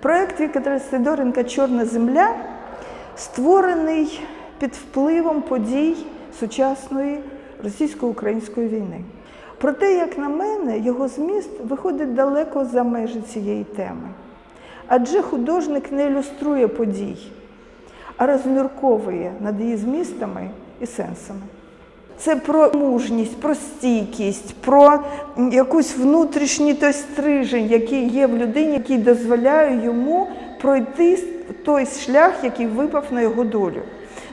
Проект Віктора Сидоренка Чорна земля створений під впливом подій сучасної російсько-української війни. Проте, як на мене, його зміст виходить далеко за межі цієї теми. Адже художник не ілюструє подій, а розмірковує над її змістами і сенсами. Це про мужність, про стійкість, про якусь внутрішній той стрижень, який є в людині, який дозволяє йому пройти той шлях, який випав на його долю.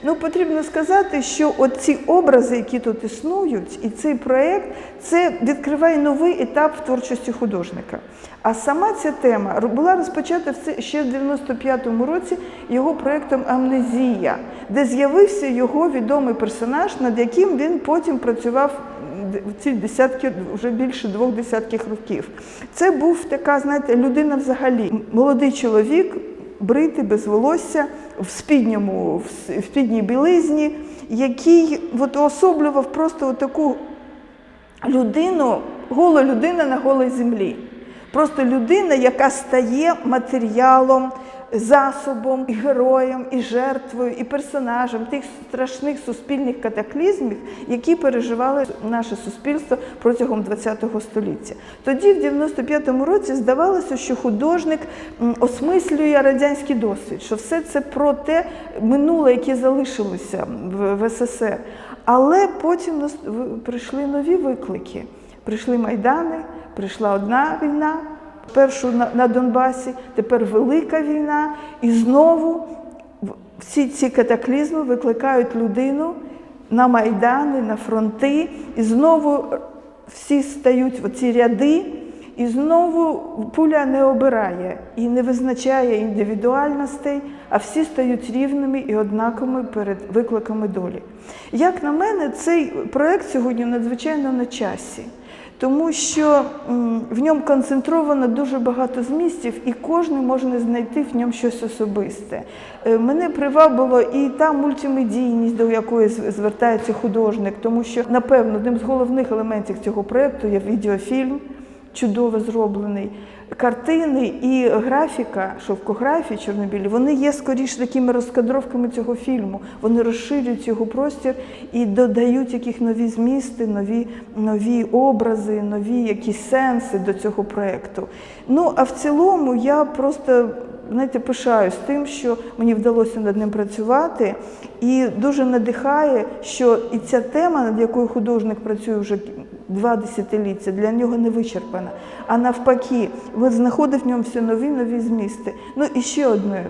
Ну, потрібно сказати, що от ці образи, які тут існують, і цей проєкт, це відкриває новий етап в творчості художника. А сама ця тема була розпочата в ще в 95-му році його проєктом Амнезія, де з'явився його відомий персонаж, над яким він потім працював д- ці десятки, вже більше двох десятків років. Це був така, знаєте, людина взагалі, молодий чоловік, бритий, без волосся, в спідньому, в спідній білизні, який от, уособлював просто таку людину, гола людина на голій землі. Просто людина, яка стає матеріалом, засобом, і героєм, і жертвою, і персонажем тих страшних суспільних катаклізмів, які переживали наше суспільство протягом ХХ століття. Тоді, в 95-му році, здавалося, що художник осмислює радянський досвід, що все це про те минуле, яке залишилося в, СССР. Але потім прийшли нові виклики. Прийшли майдани, прийшла одна війна, першу на, Донбасі, тепер велика війна, і знову всі ці катаклізми викликають людину на майдани, на фронти, і знову всі стають в ці ряди, і знову пуля не обирає і не визначає індивідуальностей, а всі стають рівними і однаковими перед викликами долі. Як на мене, цей проект сьогодні надзвичайно на часі. Тому що в ньому концентровано дуже багато змістів, і кожен може знайти в ньому щось особисте. Е, Мене привабило і та мультимедійність, до якої звертається художник, тому що, напевно, одним з головних елементів цього проєкту є відеофільм, чудово зроблений. Картини і графіка, шовкографії чорнобілі, вони є скоріш такими розкадровками цього фільму. Вони розширюють його простір і додають яких нові змісти, нові, нові образи, нові якісь сенси до цього проєкту. Ну а в цілому я просто знаєте, пишаюсь тим, що мені вдалося над ним працювати, і дуже надихає, що і ця тема, над якою художник працює вже два десятиліття, для нього не вичерпана. А навпаки, він знаходив в ньому все нові нові змісти. Ну і ще одне.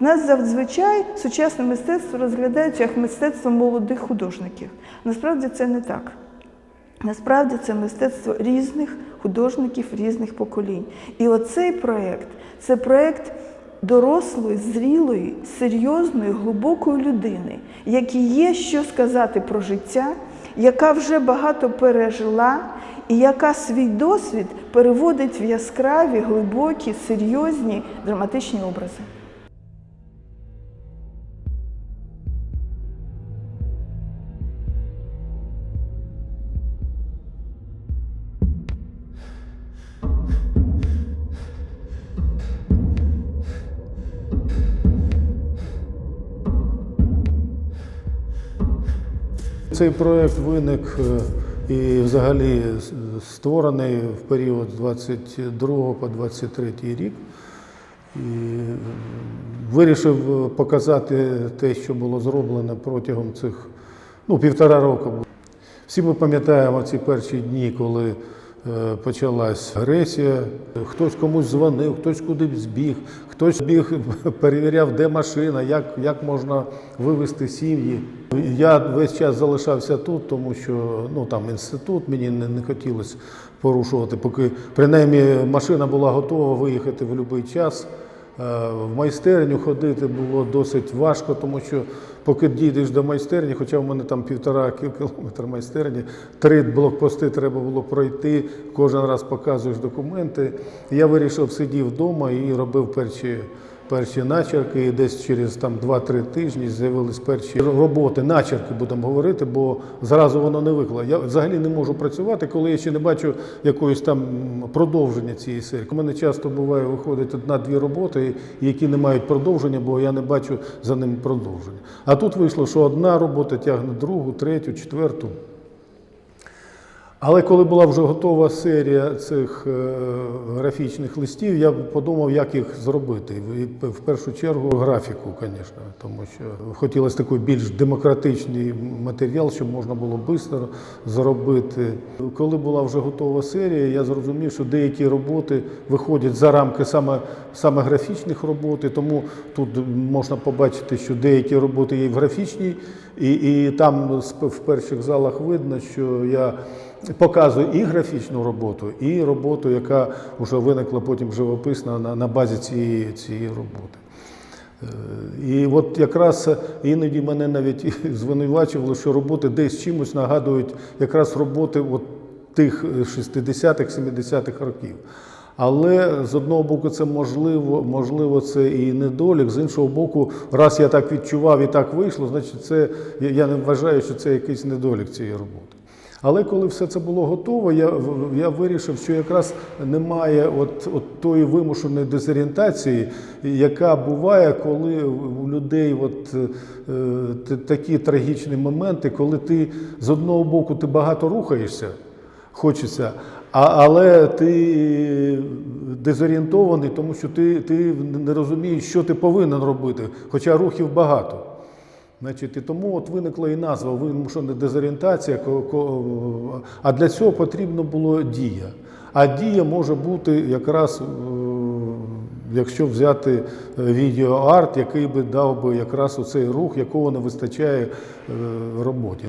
В нас зазвичай сучасне мистецтво розглядається як мистецтво молодих художників. Насправді це не так. Насправді це мистецтво різних художників різних поколінь. І оцей проєкт це проєкт дорослої, зрілої, серйозної, глибокої людини, якій є що сказати про життя, яка вже багато пережила, і яка свій досвід переводить в яскраві, глибокі, серйозні, драматичні образи. Цей проект виник е, і взагалі створений в період з 22 по 23 рік. І е, вирішив показати те, що було зроблено протягом цих ну, півтора року. Всі ми пам'ятаємо ці перші дні, коли почалась агресія. Хтось комусь дзвонив, хтось кудись збіг, хтось біг, перевіряв, де машина, як, як можна вивезти сім'ї. Я весь час залишався тут, тому що ну, там інститут, мені не, не хотілося порушувати, поки принаймні машина була готова виїхати в будь-який час. Е, В майстерню ходити було досить важко, тому що поки дійдеш до майстерні, хоча в мене там півтора кі- кілометра майстерні, три блокпости треба було пройти, кожен раз показуєш документи. Я вирішив, сидів вдома і робив перші. Перші начерки, і десь через там 2-3 тижні з'явились перші роботи, начерки будемо говорити, бо зразу воно не виклало. Я взагалі не можу працювати, коли я ще не бачу якоїсь там продовження цієї серії. У мене часто буває виходить одна-дві роботи, які не мають продовження, бо я не бачу за ними продовження. А тут вийшло, що одна робота тягне другу, третю, четверту. Але коли була вже готова серія цих е, графічних листів, я подумав, як їх зробити. І в першу чергу графіку, звісно, тому що хотілося такий більш демократичний матеріал, щоб можна було швидко зробити. Коли була вже готова серія, я зрозумів, що деякі роботи виходять за рамки саме, саме графічних робот, і тому тут можна побачити, що деякі роботи є в графічній, і, і там в перших залах видно, що я показую і графічну роботу, і роботу, яка вже виникла потім живописна на, на базі цієї, цієї роботи. Е, І от якраз іноді мене навіть звинувачували, що роботи десь чимось нагадують якраз роботи от тих 60-х, 70-х років. Але з одного боку, це можливо, можливо, це і недолік. З іншого боку, раз я так відчував і так вийшло, значить, це я не вважаю, що це якийсь недолік цієї роботи. Але коли все це було готово, я, я вирішив, що якраз немає от, от тої вимушеної дезорієнтації, яка буває, коли у людей от, е, такі трагічні моменти, коли ти з одного боку ти багато рухаєшся, хочеться, а, але ти дезорієнтований, тому що ти, ти не розумієш, що ти повинен робити, хоча рухів багато. Значить, і тому от виникла і назва вимушена дезорієнтація, ко- ко- а для цього потрібно було дія. А дія може бути якраз, е, якщо взяти е, відеоарт, який би дав би якраз оцей рух, якого не вистачає е, роботі.